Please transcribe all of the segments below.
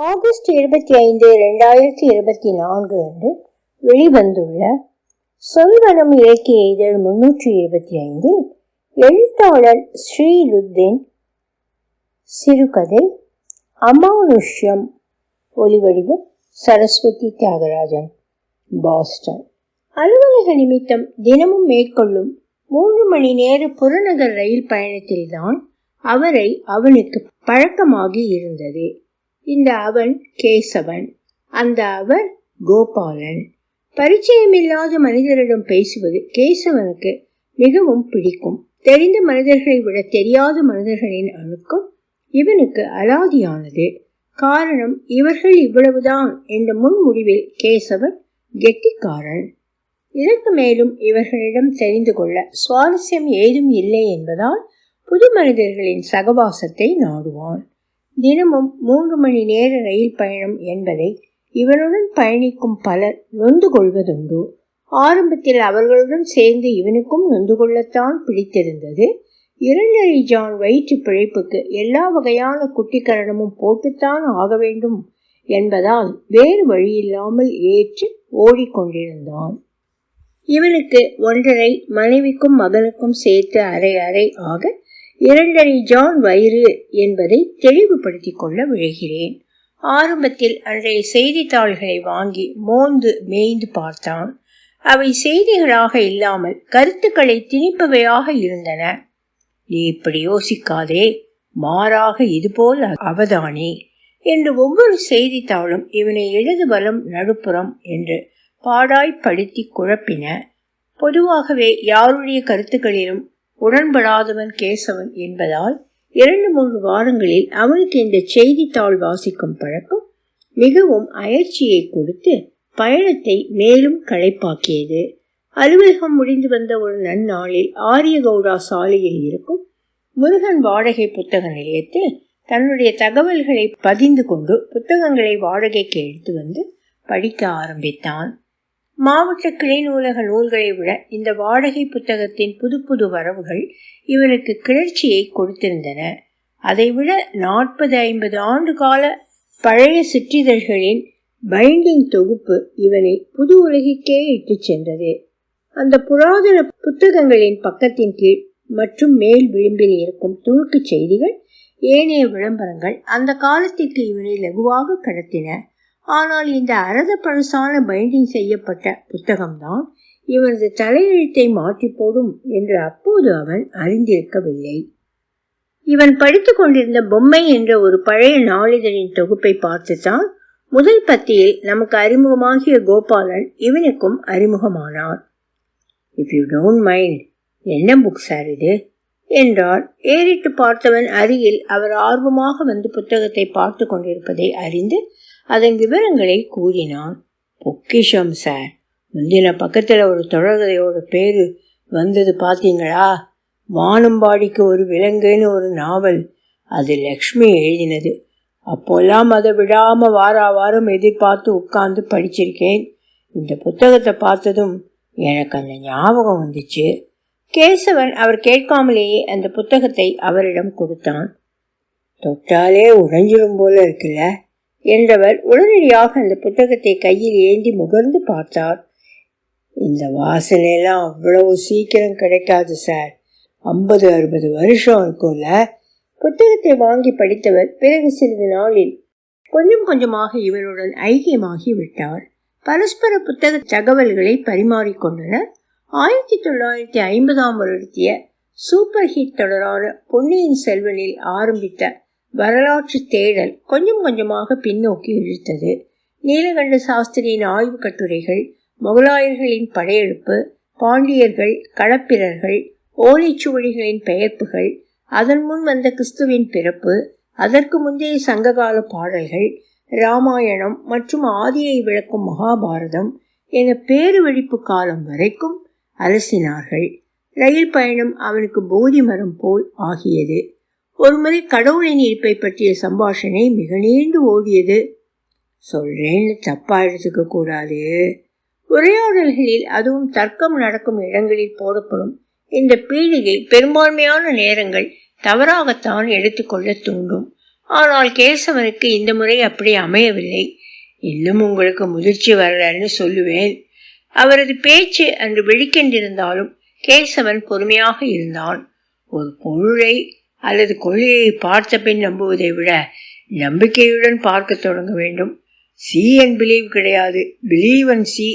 August இருபத்தி ஐந்து இரண்டாயிரத்தி இருபத்தி நான்கு அன்று வெளிவந்துள்ள சொல்வனம் இலக்கிய இதழ் முன்னூற்றி இருபத்தி ஐந்தில் எழுத்தாளர் ஸ்ரீலுத்தின் சிறுகதை அமானுஷ்யம் ஒலிவடிவம் சரஸ்வதி தியாகராஜன் பாஸ்டன். அலுவலக நிமித்தம் தினமும் மேற்கொள்ளும் மூன்று மணி நேர புறநகர் ரயில் பயணத்தில்தான் அவரை அவனுக்கு பழக்கமாகி இருந்தது. இந்த அவன் கேசவன். அந்த அவர் கோபாலன். பரிச்சயமில்லாத மனிதரிடம் பேசுவது கேசவனுக்கு மிகவும் பிடிக்கும். தெரிந்த மனிதர்களை விட தெரியாத மனிதர்களின் அணுக்கம் இவனுக்கு அலாதியானது. காரணம் இவர்கள் இவ்வளவுதான் என்ற முன்முடிவில் கேசவன் கெட்டிக்காரன். இதற்கு மேலும் இவர்களிடம் தெரிந்து கொள்ள சுவாரஸ்யம் ஏதும் இல்லை என்பதால் புது மனிதர்களின் சகவாசத்தை நாடுவான். தினமும் மூன்று மணி நேர ரயில் பயணம் என்பதை இவனுடன் பயணிக்கும் பலர் நொந்து கொள்வதுண்டு. ஆரம்பத்தில் அவர்களுடன் சேர்ந்து இவனுக்கும் நொந்து கொள்ளத்தான் பிடித்திருந்தது. இரண்டரை ஜான் வயிற்று பிழைப்புக்கு எல்லா வகையான குட்டிக்கரணமும் போட்டுத்தான் ஆக வேண்டும் என்பதால் வேறு வழியில்லாமல் ஏற்று ஓடிக்கொண்டிருந்தான். இவனுக்கு ஒன்றரை மனைவிக்கும் மகனுக்கும் சேர்த்து அரை அரை ஆக இரண்டரை ஜான் வயிறு என்பதை தெளிவுபடுத்திக் கொள்ள விழைகிறேன். ஆரம்பத்தில் அன்றைய செய்தித்தாள்களை வாங்கி மோந்து மேய்ந்து பார்த்தான். அவை செய்திகளாக இல்லாமல் கருத்துக்களை திணிப்பவையாக இருந்தன. நீ இப்படி யோசிக்காதே மாறாக இதுபோல் அவதானே என்று ஒவ்வொரு செய்தித்தாளும் இவனை இடது நடுப்புறம் என்று பாடாய்ப்படுத்தி குழப்பின. பொதுவாகவே யாருடைய கருத்துக்களிலும் உடன்படாதவன் கேசவன் என்பதால் இரண்டு மூன்று வாரங்களில் அவனுக்கு இந்த செய்தித்தாள் வாசிக்கும் பழக்கம் மிகவும் அயற்சியை கொடுத்து பயணத்தை மேலும் களைப்பாக்கியது. அலுவலகம் முடிந்து வந்த ஒரு நன்னாளில் ஆரியகவுடா சாலையில் இருக்கும் முருகன் வாடகை புத்தக நிலையத்தில் தன்னுடைய தகவல்களை பதிந்து கொண்டு புத்தகங்களை வாடகைக்கு எடுத்து வந்து படிக்க ஆரம்பித்தான். மாவட்ட கிளை நூலக நூல்களை விட இந்த வாடகை புத்தகத்தின் புது புது வரவுகள் இவனுக்கு கிளர்ச்சியை கொடுத்திருந்தன. அதைவிட நாற்பது ஐம்பது ஆண்டு கால பழைய சிற்றிதழ்களின் பைண்டிங் தொகுப்பு இவனை புது உலகிற்கே இட்டுச் சென்றது. அந்த புராதன புத்தகங்களின் பக்கத்தின் கீழ் மற்றும் மேல் விளிம்பில் இருக்கும் துணுக்குச் செய்திகள் ஏனைய விளம்பரங்கள் அந்த காலத்திற்கு இவனை லகுவாக கடத்தின. ஆனால் இந்த அரத பழசான பைண்டிங் செய்யப்பட்ட புத்தகம்தான் இவரது தலையெழுத்தை மாற்றி போடும் என்று அப்போது அவன் அறிந்திருக்கவில்லை. இவன் படித்து கொண்டிருந்த பொம்மை என்ற ஒரு பழைய நாளிதழின் தொகுப்பை பார்த்துத்தான் முதல் பத்தியில் நமக்கு அறிமுகமாகிய கோபாலன் இவனுக்கும் அறிமுகமானார் இஃப் யூ டோன்ட் மைண்ட் என்ன புக் சார் இது? என்றால் ஏறிட்டு பார்த்தவன் அருகில் அவர் ஆர்வமாக வந்து புத்தகத்தை பார்த்து கொண்டிருப்பதை அறிந்து அதன் விவரங்களை கூறினான். பொக்கிஷம் சார் முந்தின பக்கத்தில் ஒரு தொடர்கதையோட பேர் வந்தது பார்த்தீங்களா வானம்பாடிக்கு ஒரு விலங்குன்னு ஒரு நாவல். அது லக்ஷ்மி எழுதினது. அப்போல்லாம் அதை விடாமல் வார வாரம் எதிர்பார்த்து உட்கார்ந்து படிச்சிருக்கேன். இந்த புத்தகத்தை பார்த்ததும் எனக்கு அந்த ஞாபகம் வந்துச்சு. கேசவன் அவர் கேட்காமலேயே அந்த புத்தகத்தை அவரிடம் கொடுத்தான். தொட்டாலே உடைஞ்சிரும் போல இருக்குல்ல. என்றவர் உடனடியாக அந்த புத்தகத்தை கையில் ஏந்தி முகர்ந்து பார்த்தார். இந்த வாசனையெல்லாம் அவ்வளவு சீக்கிரம் கிடைக்காது சார் ஐம்பது அறுபது வருஷம் இருக்கும்ல. புத்தகத்தை வாங்கி படித்தவர் பிறகு சிறிது நாளில் கொஞ்சம் கொஞ்சமாக இவருடன் ஐக்கியமாகி விட்டார். பரஸ்பர புத்தக தகவல்களை பரிமாறிக்கொண்டனர் ஆயிரத்தி தொள்ளாயிரத்தி ஐம்பதாம் வருடத்திய சூப்பர் ஹிட் தொடரான பொன்னியின் செல்வனில் ஆரம்பித்த வரலாற்று தேடல் கொஞ்சம் கொஞ்சமாக பின்னோக்கி இழுத்தது. நீலகண்ட சாஸ்திரியின் ஆய்வு கட்டுரைகள் முகலாயர்களின் படையெடுப்பு பாண்டியர்கள் களப்பிரர்கள் ஓலைச்சுவடிகளின் பெயர்ப்புகள் அதன் முன் வந்த கிறிஸ்துவின் பிறப்பு அதற்கு முந்தைய சங்ககால பாடல்கள் ராமாயணம் மற்றும் ஆதியை விளக்கும் மகாபாரதம் என பேருவழிப்பு காலம் வரைக்கும் அலசினார்கள். ரயில் பயணம் அவனுக்கு போதி மரம் போல் ஆகியது. ஒருமுறை கடவுளின் இருப்பை பற்றிய சம்பாஷணை மிக நீண்டு ஓடியது. சொல்றேன்னு தப்பா எடுத்துக்க கூடாது. உரையாடல்களில் அதுவும் தர்க்கம் நடக்கும் இடங்களில் போடப்படும். இந்த பீடிகை பெரும்பான்மையான நேரங்கள் தவறாகத்தான் எடுத்துக்கொள்ள தூண்டும். ஆனால் கேசவனுக்கு இந்த முறை அப்படி அமையவில்லை. இன்னும் உங்களுக்கு முதிர்ச்சி வரலன்னு சொல்லுவேன். அவரது பேச்சு அன்று வெளிக்கெண்டிருந்தாலும் கேசவன் பொறுமையாக இருந்தான். ஒரு பொருளை அல்லது கொள்கையை பார்த்த பின் நம்புவதை விட நம்பிக்கையுடன் பார்க்க தொடங்க வேண்டும். சி அண்ட் பிலீவ் கிடையாது. பிலீவ் அண்ட் சி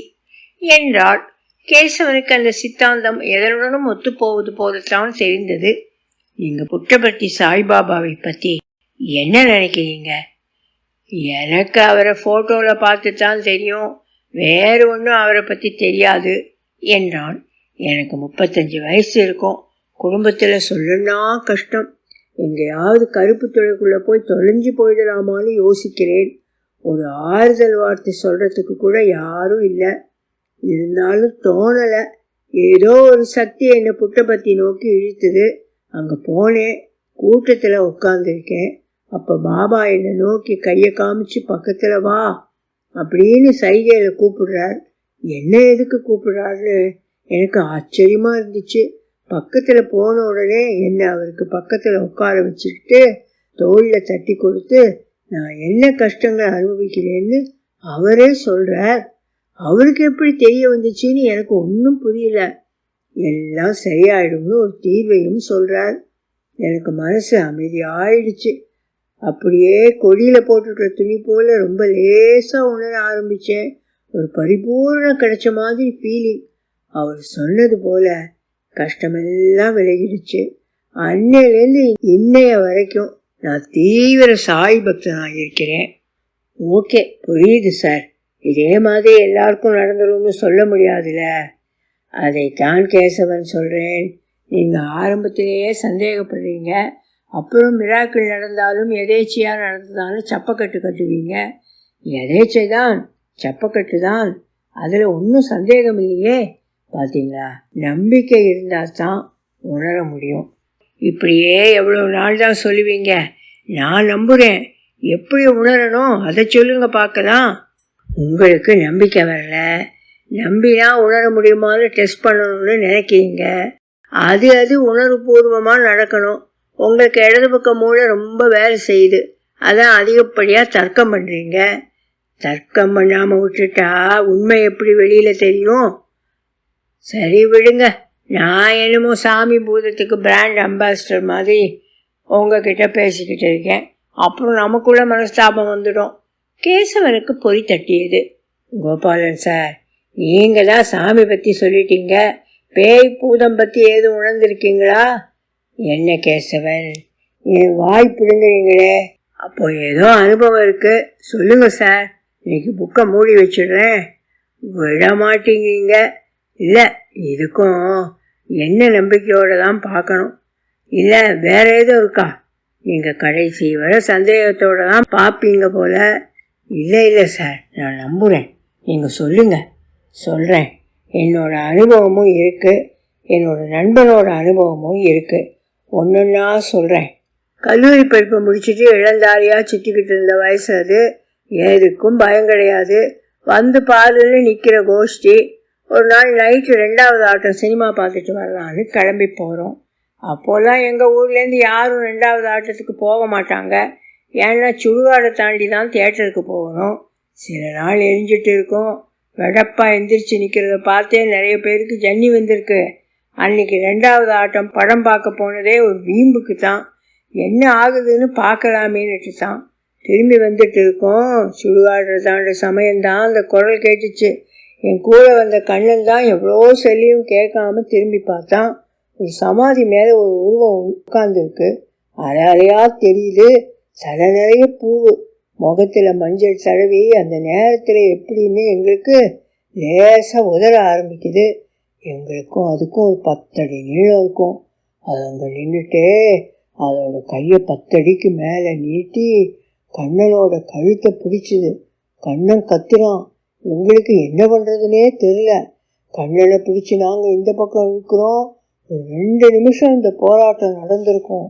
என்றால் கேசவனுக்கு அந்த சித்தாந்தம் எதனுடனும் ஒத்துப்போவது போலத்தான் தெரிந்தது. நீங்கள் புட்டபர்த்தி சாய்பாபாவை பற்றி என்ன நினைக்கிறீங்க? எனக்கு அவரை ஃபோட்டோவில் பார்த்து தான் தெரியும். வேறு ஒன்றும் அவரை பற்றி தெரியாது என்றான். எனக்கு முப்பத்தஞ்சு வயசு இருக்கும். குடும்பத்தில் சொல்லணும்னா கஷ்டம். எங்கேயாவது கருப்பு துறைக்குள்ள போய் தொலைஞ்சு போயிடலாமான்னு யோசிக்கிறேன். ஒரு ஆறுதல் வார்த்தை சொல்றதுக்கு கூட யாரும் இல்லை. இருந்தாலும் தோணலை. ஏதோ ஒரு சக்தி என்னை புட்டபத்தி நோக்கி இழுத்துது. அங்கே போனேன். கூட்டத்தில் உட்காந்துருக்கேன் அப்போ பாபா என்னை நோக்கி கையை காமிச்சு பக்கத்தில் வா அப்படின்னு சைகையில் கூப்பிடுறார். என்ன எதுக்கு கூப்பிடுறாருன்னு? எனக்கு ஆச்சரியமாக இருந்துச்சு. பக்கத்தில் போன உடனே என்னை அவருக்கு பக்கத்தில் உட்கார வச்சுக்கிட்டு தோளில் தட்டி கொடுத்து நான் என்ன கஷ்டங்களை அனுபவிக்கிறேன்னு அவரே சொல்கிறார் அவருக்கு எப்படி தெரிய வந்துச்சுன்னு எனக்கு ஒன்றும் புரியல. எல்லாம் சரியாயிடும்னு ஒரு தீர்வையும் சொல்கிறார் எனக்கு மனசு அமைதி ஆயிடுச்சு அப்படியே கொடியில் போட்டுக்கிற துணி போல் ரொம்ப லேசாக உணர ஆரம்பித்தேன் ஒரு பரிபூர்ணம் கிடைச்ச மாதிரி ஃபீலிங் அவர் சொன்னது போல கஷ்டமெல்லாம் விலகிடுச்சு. அன்னையிலேருந்து இன்னைய வரைக்கும் நான் தீவிர சாய் பக்தனாக இருக்கிறேன். ஓகே புரியுது சார். இதே மாதிரி எல்லாருக்கும் நடந்துரும்னு சொல்ல முடியாதுல்ல. அதைத்தான் கேசவன் சொல்கிறேன் நீங்கள் ஆரம்பத்திலேயே சந்தேகப்படுறீங்க. அப்புறம் மிராக்கள் நடந்தாலும் எதேச்சியாக நடந்ததாலும் சப்பக்கட்டு கட்டுவீங்க. எதேச்சை தான் சப்பக்கட்டு தான் அதில் ஒன்றும் சந்தேகம் இல்லையே. பார்த்தீங்களா நம்பிக்கை இருந்தால் தான் உணர முடியும். இப்படியே எவ்வளோ நாள் தான் சொல்லுவீங்க? நான் நம்புகிறேன் எப்படி உணரணும்? அதை சொல்லுங்க பார்க்கலாம். உங்களுக்கு நம்பிக்கை வரல. நம்பினா உணர முடியுமான்னு டெஸ்ட் பண்ணணும்னு நினைக்கிறீங்க. அது அது உணர்வுபூர்வமாக நடக்கணும். உங்களுக்கு இடது பக்கம் மூளை ரொம்ப வேலை செய்யுது. அதான் அதிகப்படியாக தர்க்கம் பண்ணுறீங்க தர்க்கம் பண்ணாமல் விட்டுட்டா உண்மை எப்படி வெளியில் தெரியும்? சரி விடுங்க. நான் என்னமோ சாமி பூதத்துக்கு பிராண்ட் அம்பாசிடர் மாதிரி உங்ககிட்ட பேசிக்கிட்டு இருக்கேன். அப்புறம் நமக்குள்ள மனஸ்தாபம் வந்துடும். கேசவனுக்கு பொறி தட்டியது. கோபாலன் சார் நீங்கள் தான் சாமி பற்றி சொல்லிட்டீங்க. பேய் பூதம் பற்றி ஏதும் உணர்ந்திருக்கீங்களா? என்ன கேசவன்? என் வாய் பிடுங்குறீங்களே. அப்போ ஏதோ அனுபவம் இருக்கு. சொல்லுங்க சார் இன்னைக்கு புக்கை மூடி வச்சிடுறேன். விட மாட்டேங்கிறீங்க இல்லை இதுக்கும் என்ன நம்பிக்கையோடு தான் பார்க்கணும். இல்லை வேற எதுவும் இருக்கா? நீங்கள் கடைசி வர சந்தேகத்தோட தான் பார்ப்பீங்க போல. இல்லை இல்லை சார் நான் நம்புகிறேன் நீங்கள் சொல்லுங்கள் சொல்கிறேன் என்னோட அனுபவமும் இருக்குது என்னோட நண்பனோட அனுபவமும் இருக்குது ஒன்றுன்னா சொல்கிறேன் கல்லூரி படிப்பை முடிச்சுட்டு இளந்தாரியாக சுற்றிக்கிட்டு இருந்த வயசு அது. எதுக்கும் பயம் கிடையாது. வந்து பாருன்னு நிற்கிற கோஷ்டி. ஒரு நாள் நைட்டு ரெண்டாவது ஆட்டம் சினிமா பார்த்துட்டு வரலான்னு கிளம்பி போகிறோம் அப்போல்லாம் எங்கள் ஊர்லேருந்து யாரும் ரெண்டாவது ஆட்டத்துக்கு போக மாட்டாங்க. ஏன்னா சுடுகாடை தாண்டி தான் தேட்டருக்கு போகணும். சில நாள் எரிஞ்சிட்டு இருக்கும். வெடப்பா எந்திரிச்சு நிற்கிறத பார்த்தே நிறைய பேருக்கு ஜன்னி வந்திருக்கு. அன்னைக்கு ரெண்டாவது ஆட்டம் படம் பார்க்க போனதே ஒரு வீம்புக்கு தான். என்ன ஆகுதுன்னு பார்க்கலாமேன்னுட்டு தான். திரும்பி வந்துட்டு இருக்கோம். சுடுகாடுற தாண்ட சமயம்தான். அந்த குரல் கேட்டுச்சு. என் கூட வந்த கண்ணன் தான் எவ்வளோ சொல்லியும் கேட்காம திரும்பி பார்த்தான் ஒரு சமாதி மேலே ஒரு உருவம் உட்கார்ந்துருக்கு. அலையா தெரியுது. தலை நிறைய பூவு. முகத்தில் மஞ்சள் தடவி அந்த நேரத்தில் எப்படின்னு எங்களுக்கு லேசாக உதற ஆரம்பிக்குது. எங்களுக்கும் அதுக்கும் ஒரு பத்தடி நீளம் இருக்கும். அது அங்கே நின்றுட்டே அதோட கையை பத்தடிக்கு மேலே நீட்டி கண்ணனோட கழுத்தை பிடிச்சிது. கண்ணன் கத்துறான். எங்களுக்கு என்ன பண்ணுறதுனே தெரில கண்ணனை பிடிச்சி நாங்கள் இந்த பக்கம் இருக்கிறோம். ஒரு ரெண்டு நிமிஷம் இந்த போராட்டம் நடந்திருக்கும்.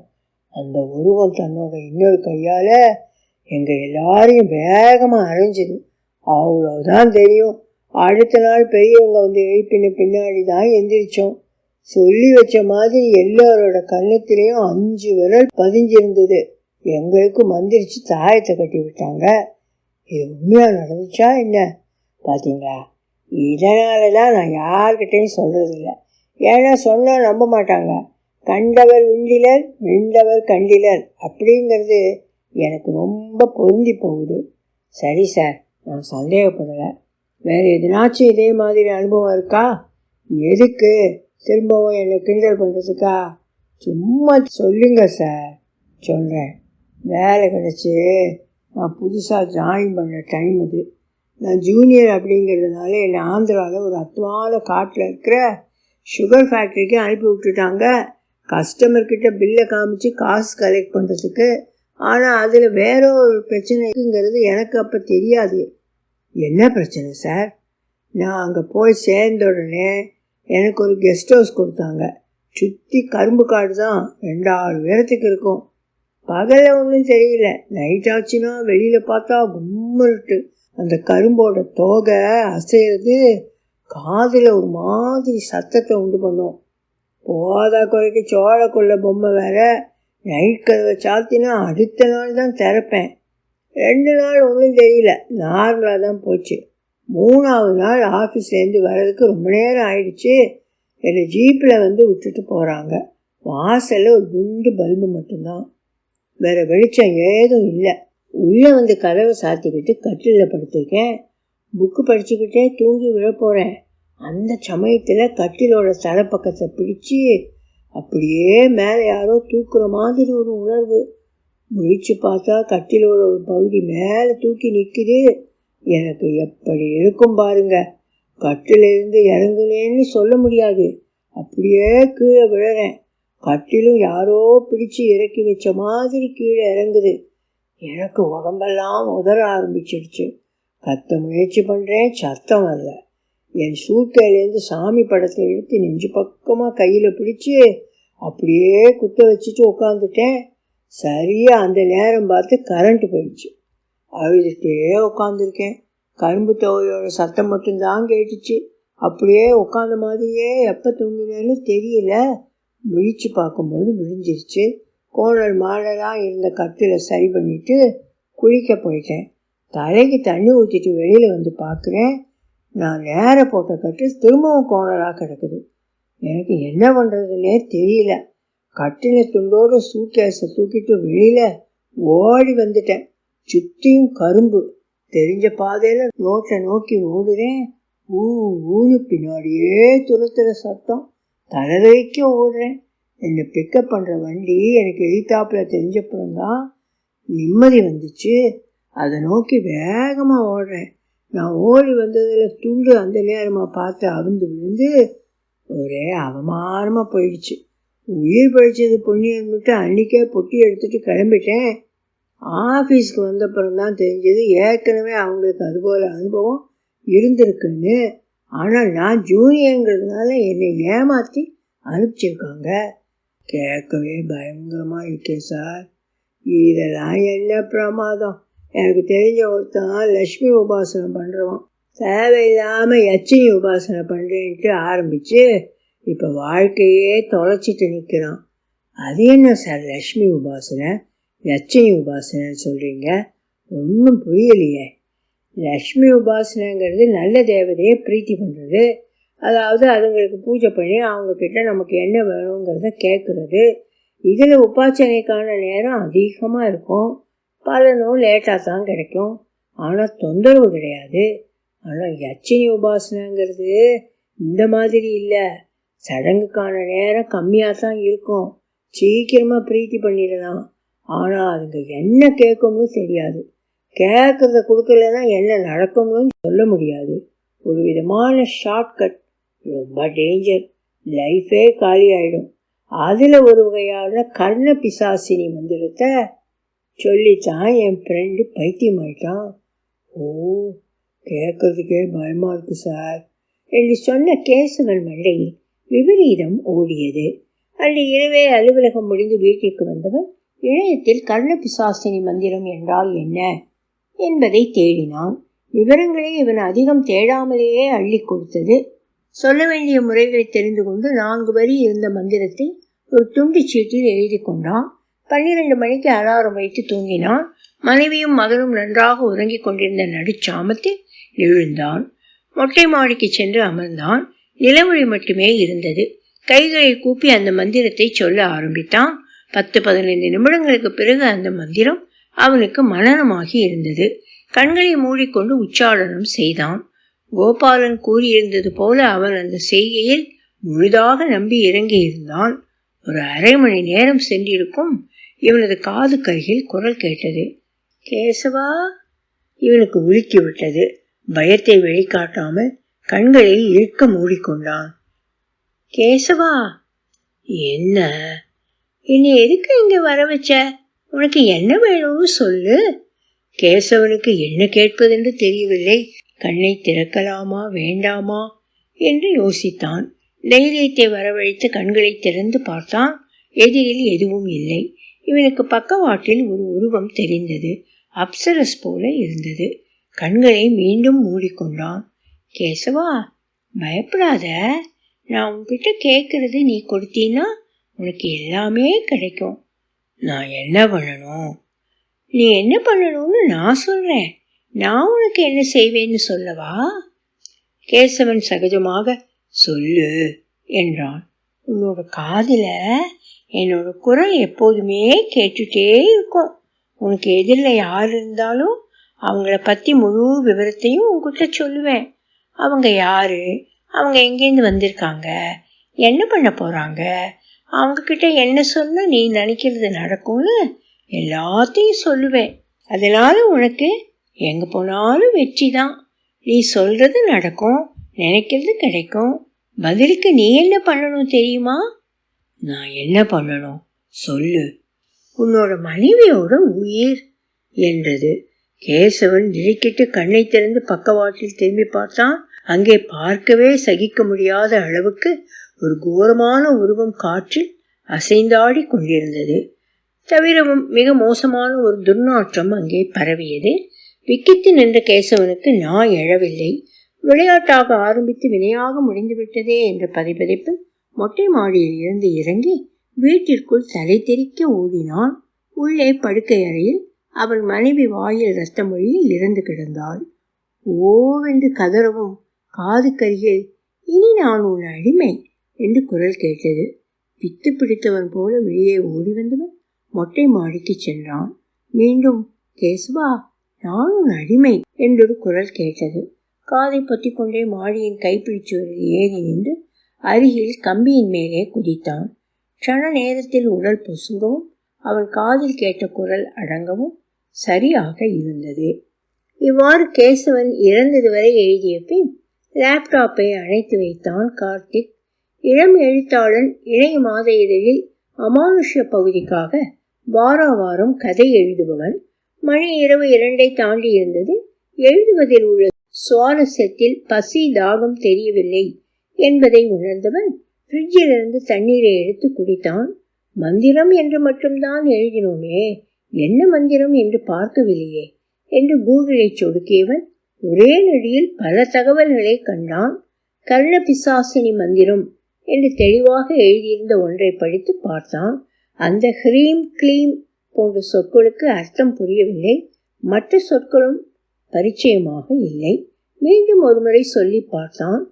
அந்த உருவம் தன்னோட இன்னொரு கையால் எங்கள் எல்லாரையும் வேகமாக அரைஞ்சிது அவ்வளோதான் தெரியும். அடுத்த நாள் பெரியவங்க வந்து எழுப்பின பின்னாடி தான் எந்திரிச்சோம். சொல்லி வச்ச மாதிரி எல்லாரோட கன்னத்திலையும் அஞ்சு விரல் பதிஞ்சிருந்தது. எங்களுக்கு மந்திரிச்சு தாயத்தை கட்டி விட்டாங்க. இது உண்மையாக நடந்துச்சா என்ன? பார்த்தீங்களா இதனால தான் நான் யார்கிட்டையும் சொல்கிறதில்ல ஏன்னா சொன்னால் நம்ப மாட்டாங்க. கண்டவர் விண்டிலர் விண்டவர் கண்டிலர் அப்படிங்கிறது எனக்கு ரொம்ப பொருந்தி போகுது. சரி சார் நான் சந்தேகப்படலை. வேறு எதுனாச்சும் இதே மாதிரி அனுபவம் இருக்கா? எதுக்கு? திரும்பவும் என்னை கிண்டல் பண்ணுறதுக்கா சும்மா சொல்லுங்க சார் சொல்கிறேன் வேலை கிடச்சி நான் புதுசாக ஜாயின் பண்ண டைம் அது. நான் ஜூனியர் அப்படிங்கிறதுனால என்னை ஆந்திராவில் ஒரு அத்துவான காட்டில் இருக்கிற சுகர் ஃபேக்ட்ரிக்கு அனுப்பி விட்டுட்டாங்க. கஸ்டமர்கிட்ட பில்லை காமிச்சு காசு கலெக்ட் பண்ணுறதுக்கு ஆனால் அதில் வேற ஒரு பிரச்சனை இருக்குங்கிறது எனக்கு அப்போ தெரியாது. என்ன பிரச்சனை சார் நான் அங்கே போய் சேர்ந்த உடனே எனக்கு ஒரு கெஸ்ட் ஹவுஸ் கொடுத்தாங்க. சுற்றி கரும்பு காடு தான். ரெண்டாறு பேரத்துக்கு இருக்கும். பகலில் ஒன்றும் தெரியல. நைட் ஆச்சுன்னா வெளியில் பார்த்தா கும்மல்ட்டு அந்த கரும்போட தோகை அசையிறது காதில் ஒரு மாதிரி சத்தத்தை உண்டு பண்ணும். போதா குறைக்கு சோழக்குள்ள பொம்மை வேற நைட் கதவை சாத்தினா அடுத்த நாள் தான் திறப்பேன். ரெண்டு நாள் ஒன்றும் தெரியல. நார்மலாக தான் போச்சு. மூணாவது நாள் ஆஃபீஸ்லேருந்து வர்றதுக்கு ரொம்ப நேரம் ஆயிடுச்சு. என்னை ஜீப்பில் வந்து விட்டுட்டு போகிறாங்க வாசலில் ஒரு குண்டு பல்பு மட்டும்தான். வேறு வெளிச்சம் ஏதும் இல்லை. உள்ளே வந்து கதவை சாத்திக்கிட்டு கட்டிலில் படுத்திருக்கேன். புக்கு படிச்சுக்கிட்டே தூங்கி விழ போகிறேன் அந்த சமயத்தில் கட்டிலோட தலைப்பக்கத்தை பிடிச்சி அப்படியே மேலே யாரோ தூக்குற மாதிரி ஒரு உணர்வு. முழிச்சு பார்த்தா கட்டிலோட ஒரு பகுதி மேலே தூக்கி நிற்குது எனக்கு எப்படி இருக்கும் பாருங்க. கட்டிலிருந்து இறங்குனேன்னு சொல்ல முடியாது. அப்படியே கீழே விழுறேன். கட்டிலும் யாரோ பிடிச்சு இறக்கி வச்ச மாதிரி கீழே இறங்குது. எனக்கு உடம்பெல்லாம் உதற ஆரம்பிச்சிருச்சு. கத்த முயற்சி பண்ணுறேன் சத்தம் வரல. என் சூட்கையிலேருந்து சாமி படத்தை எடுத்து நெஞ்சு பக்கமாக கையில் பிடிச்சி அப்படியே குத்த வச்சுட்டு உட்காந்துட்டேன் சரியாக அந்த நேரம் பார்த்து கரண்ட்டு போயிடுச்சு. அழுதுகிட்டே உட்காந்துருக்கேன் கரும்பு தொகையோட சத்தம் மட்டும்தான் கேட்டுச்சு. அப்படியே உட்காந்த மாதிரியே எப்போ தூங்கினேன்னு தெரியல. விழிச்சு பார்க்கும்போது விழிஞ்சிருச்சு. கோணல் மாடலாக இருந்த கட்டில் சரி பண்ணிட்டு குளிக்க போயிட்டேன். தலைக்கு தண்ணி ஊற்றிட்டு வெளியில் வந்து பார்க்குறேன் நான் நேர போட்ட கட்டு திரும்பவும் கோணலாக கிடக்குது. எனக்கு என்ன பண்ணுறதுனே தெரியல. கட்டில துண்டோட சூட்கேஸை தூக்கிட்டு வெளியில் ஓடி வந்துட்டேன். சுற்றியும் கரும்பு. தெரிஞ்ச பாதையில் ரோட்டை நோக்கி ஓடுறேன். ஊ ஊனு பின்னாடியே துரத்துகிற சத்தம். தலைவைக்க ஓடுறேன். என்னை பிக்கப் பண்ணுற வண்டி எனக்கு எதிர்த்தாப்பில் தெரிஞ்சப்புறம் தான் நிம்மதி வந்துச்சு. அதை நோக்கி வேகமாக ஓடுறேன். நான் ஓடி வந்ததில் துண்டு அந்த நேரமாக பார்த்து அவிழ்ந்து விழுந்து ஒரே அவமானமாக போயிடுச்சு. உயிர் பழிச்சது மட்டும் அன்றைக்கே பொட்டி எடுத்துகிட்டு கிளம்பிட்டேன். ஆஃபீஸ்க்கு வந்தப்புறம் தான் தெரிஞ்சது ஏற்கனவே அவங்களுக்கு அதுபோல் அனுபவம் இருந்திருக்குன்னு. ஆனால் நான் ஜூனியருங்கிறதுனால என்னை ஏமாற்றி அனுப்பிச்சிருக்காங்க. கேட்கவே பயங்கரமாக இருக்கே சார். இதெல்லாம் என்ன பிரமாதம்? எனக்கு தெரிஞ்ச ஒருத்தன் லக்ஷ்மி உபாசனை பண்ணுறவன் தேவையில்லாமல் யட்சினி உபாசனை பண்ணுறேன்ட்டு ஆரம்பித்து இப்போ வாழ்க்கையே தொலைச்சிட்டு நிற்கிறான் அது என்ன சார் லக்ஷ்மி உபாசனை? யட்சினி உபாசனைன்னு சொல்கிறீங்க ஒன்றும் புரியலையே. லக்ஷ்மி உபாசனைங்கிறது நல்ல தேவதையை பிரீத்தி பண்ணுறது அதாவது அதுங்களுக்கு பூஜை பண்ணி அவங்கக்கிட்ட நமக்கு என்ன வேணுங்கிறத கேட்குறது இதில் உபாசனைக்கான நேரம் அதிகமாக இருக்கும். பலனும் லேட்டாக தான் கிடைக்கும். ஆனால் தொந்தரவு கிடையாது. ஆனால் யட்சினி உபாசனைங்கிறது இந்த மாதிரி இல்லை. சடங்குக்கான நேரம் கம்மியாக தான் இருக்கும். சீக்கிரமாக பிரீத்தி பண்ணிடலாம். ஆனால் அதுங்க என்ன கேட்கும்னு தெரியாது. கேட்குறத கொடுக்கலன்னா என்ன நடக்கும்னு சொல்ல முடியாது. ஒரு விதமான ஷார்ட்கட் ரொம்ப டேஞ்சர் லைஃபே காலி ஆகிடும் அதில் ஒரு வகையான கர்ண பிசாசினி மந்திரத்தை சொல்லித்தான் என் ஃப்ரெண்டு பைத்தியம் ஆயிட்டான். ஓ கேட்கறதுக்கே பயமாக இருக்கு சார். என்று சொன்ன கேசவன் மண்டையில் விபரீதம் ஓடியது. அன்று இரவே அலுவலகம் முடிந்து வீட்டிற்கு வந்தவன் இணையத்தில் கர்ண பிசாசினி மந்திரம் என்றால் என்ன? என்பதை தேடினான். விவரங்களை இவன் அதிகம் தேடாமலேயே அள்ளி கொடுத்தது. சொல்ல வேண்டிய முறைகளை தெரிந்து கொண்டு நான்கு வரி இருந்த மந்திரத்தை ஒரு துண்டு சீட்டில் எழுதி கொண்டான். பன்னிரண்டு மணிக்கு அலாரம் வைத்து தூங்கினான். மனைவியும் மகனும் நன்றாக உறங்கிக் கொண்டிருந்த நடுச்சாமத்தில் எழுந்தான். மொட்டை மாடிக்கு சென்று அமர்ந்தான். நிலவொளி மட்டுமே இருந்தது. கைகளை கூப்பி அந்த மந்திரத்தை சொல்ல ஆரம்பித்தான். பத்து பதினைந்து நிமிடங்களுக்கு பிறகு அந்த மந்திரம் அவனுக்கு மனநமாகி இருந்தது. கண்களை மூடிக்கொண்டு உச்சாடனம் செய்தான். கோபாலன் கூறியிருந்தது போல அவன் அந்த செய்கையில் முழுதாக நம்பி இறங்கி இருந்தான் ஒரு அரை மணி நேரம் சென்றிருக்கும் இவனது காது கருகில் குரல் கேட்டது. கேசவா இவனுக்கு உலுக்கி விட்டது பயத்தை வெளிக்காட்டாமல் கண்களில் இழுக்க மூடிக்கொண்டான். கேசவா என்ன? என்னை எதுக்கு இங்கே வர வச்ச? உனக்கு என்ன வேணும்னு சொல்லு. கேசவனுக்கு என்ன கேட்பதென்று தெரியவில்லை. கண்ணை திறக்கலாமா வேண்டாமா என்று யோசித்தான். தைரியத்தை வரவழைத்து கண்களை திறந்து பார்த்தான். எதிரில் எதுவும் இல்லை. இவனுக்கு பக்கவாட்டில் ஒரு உருவம் தெரிந்தது. அப்சரஸ் போல இருந்தது. கண்களை மீண்டும் மூடிக்கொண்டான். கேசவா பயப்படாத. நான் உன்கிட்ட கேட்கறது நீ கொடுத்தீன்னா உனக்கு எல்லாமே கிடைக்கும். நான் என்ன பண்ணணும்? நீ என்ன பண்ணணும்னு நான் சொல்றேன். நான் உனக்கு என்ன செய்வேன்னு சொல்லவா? கேசவன் சகஜமாக சொல்லு என்றான். உன்னோட காதில் என்னோட குரல் எப்போதுமே கேட்டுட்டே இருக்கும். உனக்கு எதிரில் யார் இருந்தாலும் அவங்கள பற்றி முழு விவரத்தையும் உங்ககிட்ட சொல்லுவேன். அவங்க யாரு? அவங்க எங்கேருந்து வந்திருக்காங்க? என்ன பண்ண போகிறாங்க அவங்கக்கிட்ட என்ன சொன்னால் நீ நினைக்கிறது நடக்கும்னு எல்லாத்தையும் சொல்லுவேன். அதனால உனக்கு எங்கே போனாலும் வெற்றி தான் நீ சொல்கிறது நடக்கும் நினைக்கிறது கிடைக்கும். பதிலுக்கு நீ என்ன பண்ணணும் தெரியுமா? நான் என்ன பண்ணணும்? சொல்லு. உன்னோட மனைவியோட உயிர் என்றது. கேசவன் திடுக்கிட்டு கண்ணை திறந்து பக்கவாட்டில் திரும்பி பார்த்தான். அங்கே பார்க்கவே சகிக்க முடியாத அளவுக்கு ஒரு கோரமான உருவம் காற்றில் அசைந்தாடி கொண்டிருந்தது. தவிரவும் மிக மோசமான ஒரு துர்நாற்றம் அங்கே பரவியது. விக்கித்து நின்ற கேசவனுக்கு நான் எழவில்லை. விளையாட்டாக ஆரம்பித்து வினையாக முடிந்துவிட்டதே என்ற பதிப்பதிப்பு மொட்டை மாடியில் இருந்து இறங்கி வீட்டிற்குள் தலை தெரிக்க ஓடினான். உள்ளே படுக்கை அறையில் அவள் மனைவி வாயில் ரத்த மொழியில் இறந்து கிடந்தாள். ஓவென்று கதறவும் காது இனி நான் உன் அடிமை என்று குரல் கேட்டது. பித்து பிடித்தவன் போல வெளியே ஓடி வந்தவன் மொட்டை மாடிக்கு சென்றான். மீண்டும் கேசுவா நான் அடிமை என்றொரு குரல் கேட்டது. காதை பொத்திக்கொண்டே கொண்டே மாடியின் கைப்பிடிச்சுவரில் ஏறி நின்று அருகில் கம்பியின் மேலே குதித்தான். க்ஷண நேரத்தில் உடல் பொசுங்கவும் அவன் காதில் கேட்ட குரல் அடங்கவும் சரியாக இருந்தது. இவ்வாறு கேசவன் இறந்தது வரை எழுதிய பின் லேப்டாப்பை அணைத்து வைத்தான் கார்த்திக். இளம் எழுத்தாளன் இணைய மாத இதழில் அமானுஷ்ய பகுதிக்காக வார வாரம் கதை எழுதுபவன் மணி இரவு இரண்டை தாண்டி இருந்தது. எழுதுவதில் உள்ள சுவாரஸ்யத்தில் பசி தாகம் தெரியவில்லை என்பதை உணர்ந்தவன் ஃப்ரிட்ஜிலிருந்து தண்ணீரை எடுத்து குடித்தான். மந்திரம் என்று மட்டும்தான் எழுதினோமே என்ன மந்திரம் என்று பார்க்கவில்லையே என்று கூகுளை சொடுக்கியவன் ஒரே நொடியில் பல தகவல்களை கண்டான். கர்ண பிசாசினி மந்திரம் என்று தெளிவாக எழுதியிருந்த ஒன்றை படித்து பார்த்தான். அந்த ஹ்ரீம் கிளீம் போன்ற சொற்களுக்கு அர்த்தம் புரியவில்லை. மற்ற சொற்களும் பரிச்சயமாக இல்லை. மீண்டும் ஒருமுறை சொல்லி பார்த்தான்.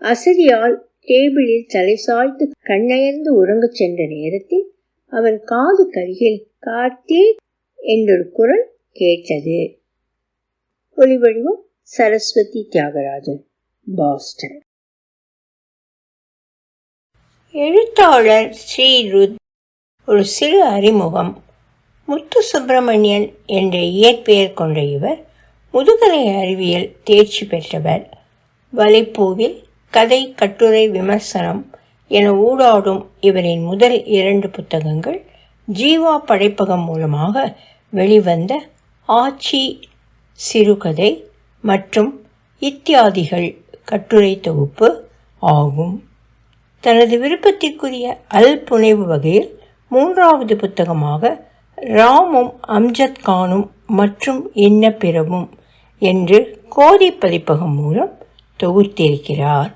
அசதியால் டேபிளில் தலை சாய்த்து கண்ணயர்ந்து உறங்கச் சென்ற நேரத்தில் அவன் காது கருகில் கார்த்திக் என்றொரு குரல் கேட்டது. ஒளிவடிவம் சரஸ்வதி தியாகராஜன் பாஸ்டன். எழுத்தாளர் ஸ்ரீ ருத் ஒரு சிறு அறிமுகம். முத்து சுப்பிரமணியன் என்ற இயற்பெயர் கொண்ட இவர் முதுகலை அறிவியல் தேர்ச்சி பெற்றவர். வலைப்பூவில் கதை கட்டுரை விமர்சனம் என ஊடாடும் இவரின் முதல் இரண்டு புத்தகங்கள் ஜீவா படைப்பகம் மூலமாக வெளிவந்த ஆச்சி சிறுகதை மற்றும் இத்தியாதிகள் கட்டுரை தொகுப்பு ஆகும். தனது விருப்பத்திற்குரிய அல் புனைவு வகையில் மூன்றாவது புத்தகமாக ராமும் அம்ஜத் கானும் மற்றும் இன்ன பிறவும் என்று கோதி பதிப்பகம் மூலம் தொகுத்திருக்கிறார்.